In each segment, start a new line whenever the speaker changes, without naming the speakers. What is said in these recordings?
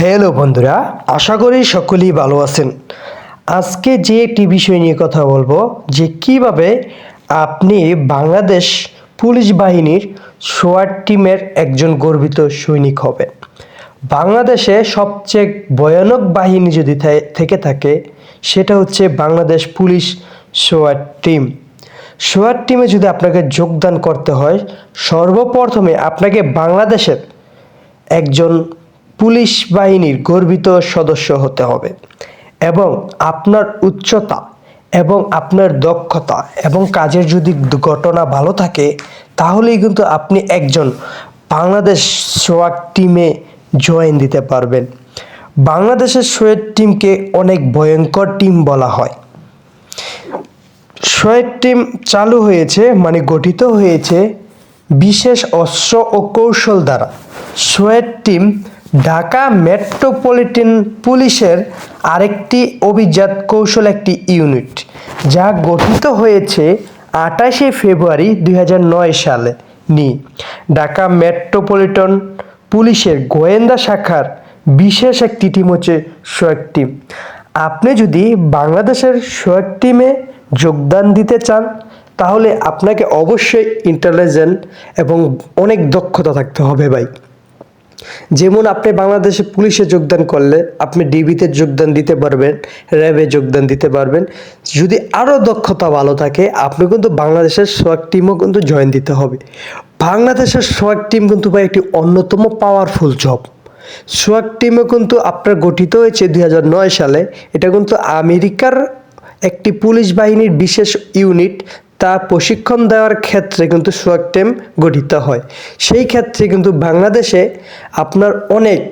Hello বন্ধুরা, আশা করি সকলেই ভালো আছেন। আজকে যে একটি বিষয় নিয়ে কথা বলব, যে কীভাবে আপনি বাংলাদেশ পুলিশ বাহিনীর সোয়াট টিমের একজন গর্বিত সৈনিক হবেন। বাংলাদেশে সবচেয়ে ভয়ানক বাহিনী যদি থেকে থাকে, সেটা হচ্ছে বাংলাদেশ পুলিশ সোয়াট টিম। সোয়াট টিমে যদি আপনাকে যোগদান করতে হয়, সর্বপ্রথমে আপনাকে বাংলাদেশের একজন পুলিশ বাহিনীর গর্বিত সদস্য হতে হবে এবং আপনার উচ্চতা এবং আপনার দক্ষতা এবং কাজের যদি ঘটনা ভালো থাকে, তাহলেই কিন্তু আপনি একজন বাংলাদেশ সোয়াক টিমে জয়েন দিতে পারবেন। বাংলাদেশের সোয়েট টিমকে অনেক ভয়ঙ্কর টিম বলা হয়। সোয়েট টিম চালু হয়েছে মানে গঠিত হয়েছে বিশেষ অস্ত্র ও কৌশল দ্বারা। সোয়েট টিম ঢাকা মেট্রোপলিটন পুলিশের আরেকটি অভিজাত কৌশল একটি ইউনিট, যা গঠিত হয়েছে আঠাশে ফেব্রুয়ারি দু হাজার নয় সালে। নি, ঢাকা মেট্রোপলিটন পুলিশের গোয়েন্দা শাখার বিশেষ একটি টিম হচ্ছে সোয়েট টিম আপনি যদি বাংলাদেশের সোয়েট টিমে যোগদান দিতে চান, তাহলে আপনাকে অবশ্যই ইন্টেলিজেন্ট এবং অনেক দক্ষতা থাকতে হবে ভাই। যেমন আপনি বাংলাদেশে পুলিশে যোগদান করলে আপনি ডিবিতে যোগদান দিতে পারবেন, র্যাবে যোগদান দিতে পারবেন। যদি আরও দক্ষতা ভালো থাকে, আপনি কিন্তু বাংলাদেশের সোয়াক টিমও কিন্তু জয়েন দিতে হবে। বাংলাদেশের সোয়াক টিম কিন্তু ভাই একটি অন্যতম পাওয়ারফুল জব সোয়াক টিমও কিন্তু আপনার গঠিত হয়েছে দুই হাজার নয় সালে। এটা কিন্তু আমেরিকার একটি পুলিশ বাহিনীর বিশেষ ইউনিট তা প্রশিক্ষণ দেওয়ার ক্ষেত্রে কিন্তু সোয়াক টিম গঠিত হয়। সেই ক্ষেত্রে কিন্তু বাংলাদেশে আপনার অনেক,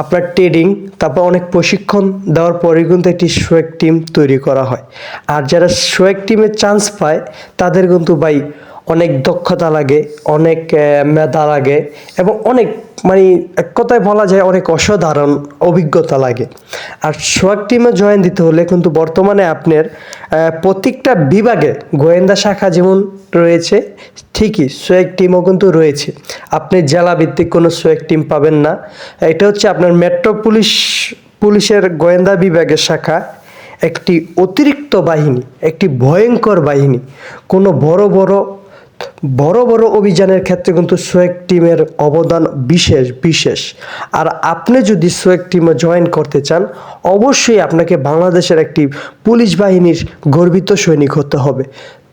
আপনার ট্রেডিং, তারপর অনেক প্রশিক্ষণ দেওয়ার পরে কিন্তু একটি সোয়েক টিম তৈরি করা হয়। আর যারা সোয়েক টিমে চান্স পায়, তাদের কিন্তু ভাই অনেক দক্ষতা লাগে, অনেক মেধা লাগে এবং অনেক মানে এক কথায় বলা যায় অনেক অসাধারণ অভিজ্ঞতা লাগে। আর সোয়াক টিমে জয়েন দিতে হলে কিন্তু বর্তমানে আপনার প্রত্যেকটা বিভাগে গোয়েন্দা শাখা যেমন রয়েছে, ঠিকই সোয়েক টিমও কিন্তু রয়েছে। আপনি জেলা ভিত্তিক কোনো সোয়েক টিম পাবেন না। এটা হচ্ছে আপনার মেট্রো পুলিশ, পুলিশের গোয়েন্দা বিভাগের শাখা, একটি অতিরিক্ত বাহিনী, একটি ভয়ঙ্কর বাহিনী। কোনো বড় বড় বড় বড় অভিযানের ক্ষেত্রে কিন্তু সোয়েক টিমের অবদান বিশেষ বিশেষ। আর আপনি যদি সোয়েক টিমে জয়েন করতে চান, অবশ্যই আপনাকে বাংলাদেশের একটি পুলিশ বাহিনীর গর্বিত সৈনিক হতে হবে।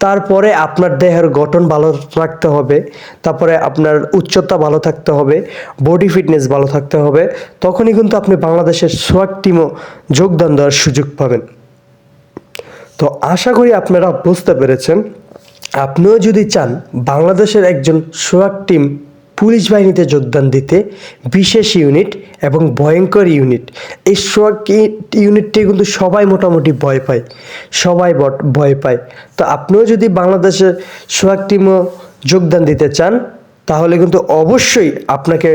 তারপরে আপনার দেহের গঠন ভালো রাখতে হবে, তারপরে আপনার উচ্চতা ভালো থাকতে হবে বডি ফিটনেস ভালো থাকতে হবে, তখনই কিন্তু আপনি বাংলাদেশের সোয়াক টিমও যোগদান দেওয়ার সুযোগ পাবেন। তো আশা করি আপনারা বুঝতে পেরেছেন আপনিও যদি চান বাংলাদেশের একজন সোয়াক টিম পুলিশ বাহিনীতে যোগদান দিতে, বিশেষ ইউনিট এবং ভয়ঙ্কর ইউনিট, এই সোয়াক ইউনিটটি কিন্তু সবাই মোটামুটি ভয় পায়, সবাই ভয় পায়। তো আপনিও যদি বাংলাদেশের সোয়াক টিমও যোগদান দিতে চান, তাহলে কিন্তু অবশ্যই আপনাকে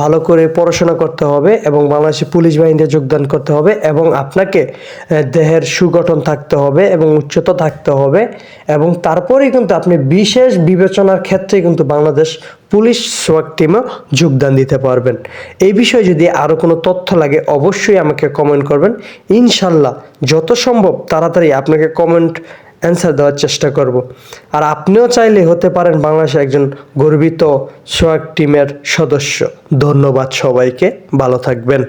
ভালো করে পড়াশোনা করতে হবে এবং বাংলাদেশে পুলিশ বাহিনীতে যোগদান করতে হবে এবং আপনাকে দেহের সুগঠন থাকতে হবে এবং উচ্চতা থাকতে হবে এবং তারপরেই কিন্তু আপনি বিশেষ বিবেচনার ক্ষেত্রে কিন্তু বাংলাদেশ পুলিশ সোয়াক টিমে যোগদান দিতে পারবেন। এই বিষয়ে যদি আরও কোনো তথ্য লাগে, অবশ্যই আমাকে কমেন্ট করবেন। ইনশাল্লাহ, যত সম্ভব তাড়াতাড়ি আপনাকে কমেন্ট অ্যান্সার দেওয়ার চেষ্টা করব। আর আপনিও চাইলে হতে পারেন বাংলাদেশের একজন গর্বিত সোয়াক টিমের সদস্য। ধন্যবাদ সবাইকে, ভালো থাকবেন।